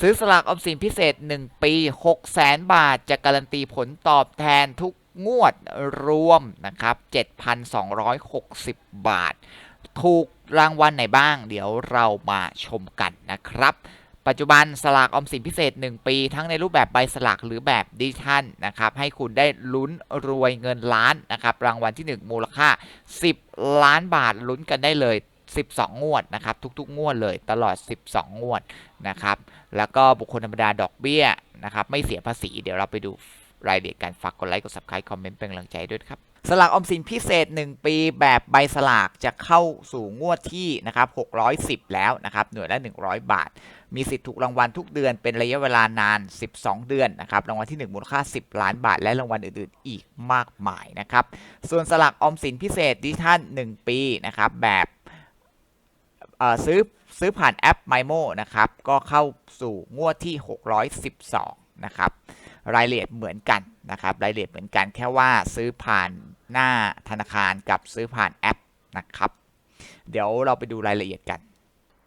ซื้อสลากออมสินพิเศษ 1 ปี 6 0 0 0 0บาท จะการันตีผลตอบแทนทุกงวดรวมนะครับ 7,260 บาท ถูกรางวัลไหนบ้าง เดี๋ยวเรามาชมกันนะครับ ปัจจุบันสลากออมสินพิเศษ 1 ปี ทั้งในรูปแบบใบสลากหรือแบบดิจิทัลนะครับ ให้คุณได้ลุ้นรวยเงินล้านนะครับ รางวัลที่ 1 มูลค่า 10 ล้านบาทลุ้นกันได้เลย 12 งวดนะครับ ทุกๆ งวดเลยตลอด 12 งวดนะครับ แล้วก็บุคคลธรรมดาดอกเบี้ยนะครับ ไม่เสียภาษี เดี๋ยวเราไปดูรายละเอียดกันฝากกดไลค์กด subscribe คอมเมนต์เป็นกำลังใจด้วยครับสลากออมสินพิเศษ 1 ปีแบบใบสลากจะเข้าสู่งวดที่นะครับ610 แล้วนะครับหน่วยละ 100 บาท มีสิทธิ์ถูกรางวัลทุกเดือนเป็นระยะเวลานาน 12 เดือนนะครับรางวัลที่ 1 มูลค่า 10 ล้านบาท และรางวัลอื่นๆ อีกมากมายนะครับส่วนสลากออมสินพิเศษดิจิทัล1 ปีนะครับแบบ ซื้อซื้อผ่านแอป m i m o นะครับ ก็เข้าสู่งวดที่ 612 นะครับ รายละเอียดเหมือนกันนะครับ รายละเอียดเหมือนกันแค่ว่าซื้อผ่านหน้าธนาคารกับซื้อผ่านแอปนะครับ เดี๋ยวเราไปดูรายละเอียดกัน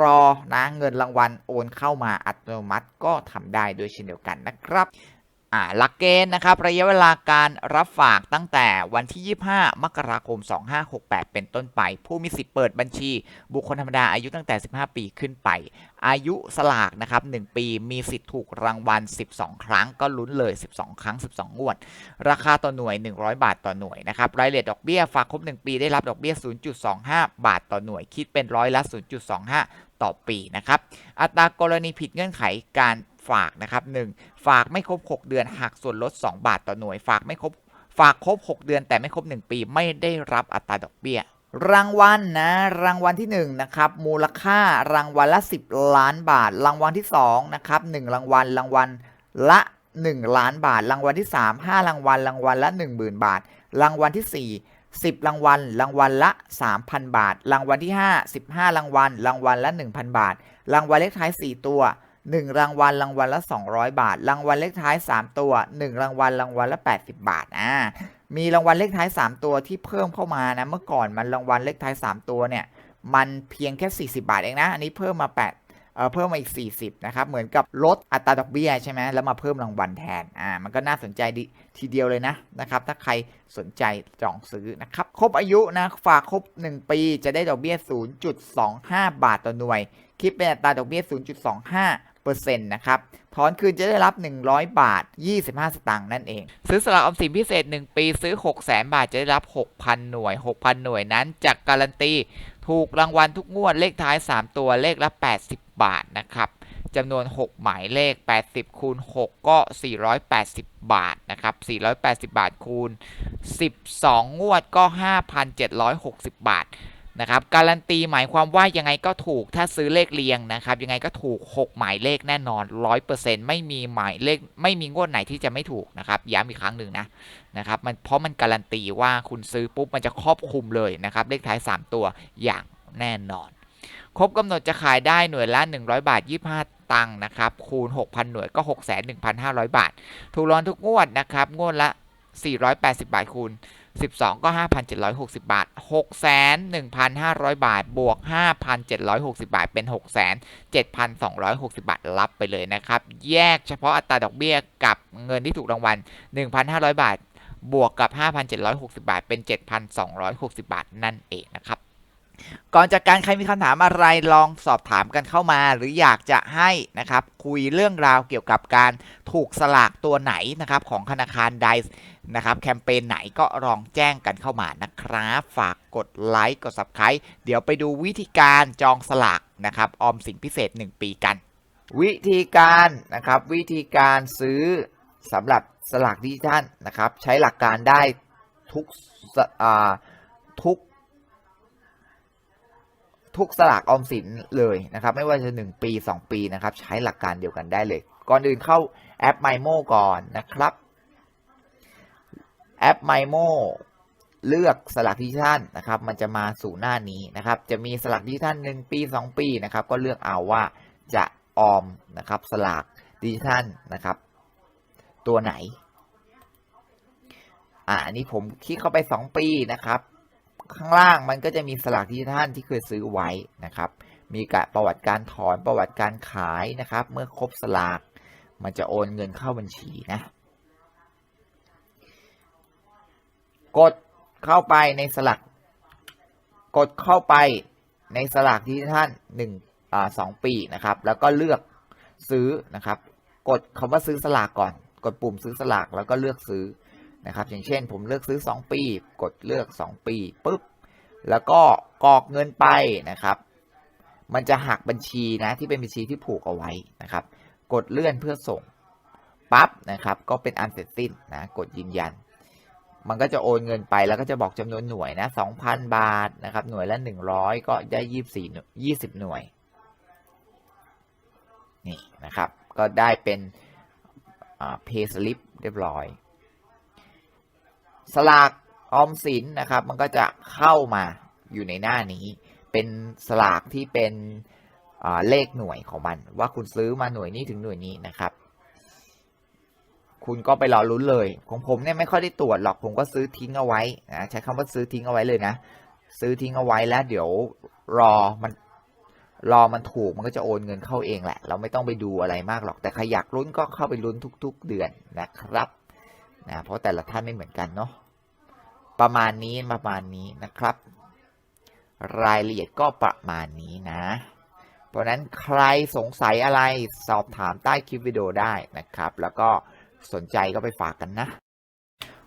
รอนะเงินรางวัลโอนเข้ามาอัตโนมัติก็ทำได้ด้วยเช่นเดียวกันนะครับ อ่าหลักเกณฑ์นะครับระยะเวลาการรับฝากตั้งแต่วันที่ 25 มกราคม 2568 เป็นต้นไป ผู้มีสิทธิ์เปิดบัญชี บุคคลธรรมดาอายุตั้งแต่ 15 ปีขึ้นไป อายุสลากนะครับ 1 ปีมีสิทธิ์ถูกรางวัล 12 ครั้งก็ลุ้นเลย 12 ครั้ง 12 งวด ราคาต่อหน่วย 100 บาทต่อหน่วยนะครับรายละเอียดดอกเบี้ยฝากครบ 1 ปีได้รับดอกเบี้ย 0.25 บาทต่อหน่วย คิดเป็นร้อยละ 0.25 ต่อปีนะครับอัตรากรณีผิดเงื่อนไขการ ฝากนะครับ 1. ฝากไม่ครบ 6 เดือนหักส่วนลด 2 บาทต่อหน่วย ฝากไม่ครบฝากครบ 6 เดือนแต่ไม่ครบ 1 ปีไม่ได้รับอัตราดอกเบี้ยรางวัลนะ รางวัลที่1นะครับมูลค่ารางวัลละ 10 ล้านบาท รางวัลที่2นะครับ1รางวัลรางวัลละ 1 ล้านบาท รางวัลที่ 3 5 รางวัลรางวัลละ 10,000 บาท รางวัลที่ 4 10 รางวัล รางวัลละ 3,000 บาท รางวัลที่ 5 15 รางวัล รางวัลละ 1,000 บาท รางวัลเลขท้าย 4 ตัว 1 รางวัลรางวัลละ 200 บาท รางวัลเลขท้าย 3 ตัว 1 รางวัลรางวัลละ 80 บาทอ่ามีรางวัลเลขท้าย 3 ตัวที่เพิ่มเข้ามานะเมื่อก่อนมันรางวัลเลขท้าย 3 ตัวเนี่ยมันเพียงแค่ 40 บาทเองนะ อันนี้เพิ่มมา 8เออเพิ่มมาอีก 40 นะครับ เหมือนกับลดอัตราดอกเบี้ยใช่ไหมแล้วมาเพิ่มรางวัลแทน อ่า มันก็น่าสนใจดีทีเดียวเลยนะ นะครับ ถ้าใครสนใจจองซื้อนะครับ ครบอายุนะ ฝากครบ 1 ปีจะได้ดอกเบี้ย 0.25 บาทต่อหน่วย คิดเป็นอัตราดอกเบี้ย 0.25 ปอร์เซ็นต์นะครับถอนคืนจะได้รับ 100 บาท 25 สตางค์นั่นเอง ซื้อสลากออมสินพิเศษ 1 ปีซื้อ 6 0 0 0 0 บาทจะได้รับ 6,000 หน่วย 6,000 หน่วยนั้นจะการันตีถูกรางวัลทุกงวดเลขท้าย 3 ตัวเลขละ 80 บาทนะครับจำนวน 6 หมายเลข 80 คูณ 6 ก็ 480 บาทนะครับ 480 บาทคูณ 12 งวดก็ 5,760 บาท นะครับการันตีหมายความว่ายังไงก็ถูกถ้าซื้อเลขเรียงนะครับยังไงก็ถูก 6 หมายเลขแน่นอน 100%ไม่มีหมายเลขไม่มีงวดไหนที่จะไม่ถูกนะครับย้ำอีกครั้งหนึ่งนะนะครับมันเพราะมันการันตีว่าคุณซื้อปุ๊บมันจะครอบคลุมเลยนะครับเลขท้าย 3 ตัวอย่างแน่นอน ครบกำหนดจะขายได้หน่วยละ 100 บาท 25ตังค์นะครับคูณ 6,000 หน่วยก็ 6,1,500 บาท ถูกรอนทุกงวดนะครับ งวดละ 480 บาทคูณ 12 ก็ 5,760 บาท6,1,500 บาท บวก 5,760 บาท เป็น6,7,260 บาท รับไปเลยนะครับ แยกเฉพาะอัตราดอกเบี้ยกับเงินที่ถูกรางวัล 1,500 บาท บวกกับ 5,760 บาท เป็น 7,260 บาท นั่นเองนะครับ ก่อนจากการใครมีคำถามอะไรลองสอบถามกันเข้ามา หรืออยากจะให้นะครับคุยเรื่องราวเกี่ยวกับการถูกสลากตัวไหนนะครับของธนาคารไดส์นะครับแคมเปญไหนก็ลองแจ้งกันเข้ามานะครับ ฝากกดไลค์กด Subscribe เดี๋ยวไปดูวิธีการจองสลากนะครับออมสินพิเศษ 1 ปีกัน วิธีการนะครับวิธีการซื้อสำหรับสลากดิจิทัลนะครับใช้หลักการได้ทุกทุก ทุกสลากออมสินเลยนะครับ ไม่ว่าจะ 1 ปี 2 ปีนะครับ ใช้หลักการเดียวกันได้เลย ก่อนอื่นเข้าแอป MyMo ก่อนนะครับ แอป MyMo เลือกสลากดิจิทัลนะครับ มันจะมาสู่หน้านี้นะครับ จะมีสลากดิจิทัล1ปี 2 ปีนะครับ ก็เลือกเอาว่าจะออมนะครับสลากดิจิทัลนะครับ ตัวไหนอ่าอันนี้ผมคลิกเข้าไป 2 ปีนะครับ ข้างล่างมันก็จะมีสลากดิจิทัลที่เคยซื้อไว้นะครับ มีกะประวัติการถอนประวัติการขายนะครับ เมื่อครบสลาก มันจะโอนเงินเข้าบัญชีนะ กดเข้าไปในสลัก กดเข้าไปในสลากดิจิทัลหนึ่งอ่าสองปีนะครับ แล้วก็เลือกซื้อนะครับ กดคำว่าซื้อสลากก่อน กดปุ่มซื้อสลากแล้วก็เลือกซื้อ นะครับอย่างเช่นผมเลือกซื้อ 2 ปี กดเลือก 2 ปีปุ๊บแล้วก็กรอกเงินไปนะครับ มันจะหักบัญชีนะที่เป็นบัญชีที่ผูกเอาไว้นะครับ กดเลื่อนเพื่อส่งปั๊บนะครับ ก็เป็นอันเสร็จสิ้นนะกดยืนยัน มันก็จะโอนเงินไปแล้วก็จะบอกจำนวนหน่วยนะ2,000 บาทนะครับ หน่วยละ 100 ก็ได้ 24 20 หน่วยนี่นะครับ ก็ได้เป็นเพย์สลิปเรียบร้อย สลากออมสินนะครับ มันก็จะเข้ามาอยู่ในหน้านี้ เป็นสลากที่เป็นเลขหน่วยของมัน ว่าคุณซื้อมาหน่วยนี้ถึงหน่วยนี้นะครับ คุณก็ไปรอลุ้นเลย ของผมเนี่ยไม่ค่อยได้ตรวจหรอกผมก็ซื้อทิ้งเอาไว้นะใช้คำว่าซื้อทิ้งเอาไว้เลยนะ ซื้อทิ้งเอาไว้แล้วเดี๋ยวรอมันรอมันถูกมันก็จะโอนเงินเข้าเองแหละ เราไม่ต้องไปดูอะไรมากหรอก แต่ใครอยากลุ้นก็เข้าไปลุ้นทุก ๆ เดือนนะครับ นะเพราะแต่ละท่านไม่เหมือนกันเนาะประมาณนี้ประมาณนี้นะครับ รายละเอียดก็ประมาณนี้นะ เพราะนั้นใครสงสัยอะไรสอบถามใต้คลิปวิดีโอได้นะครับ แล้วก็สนใจก็ไปฝากกันนะ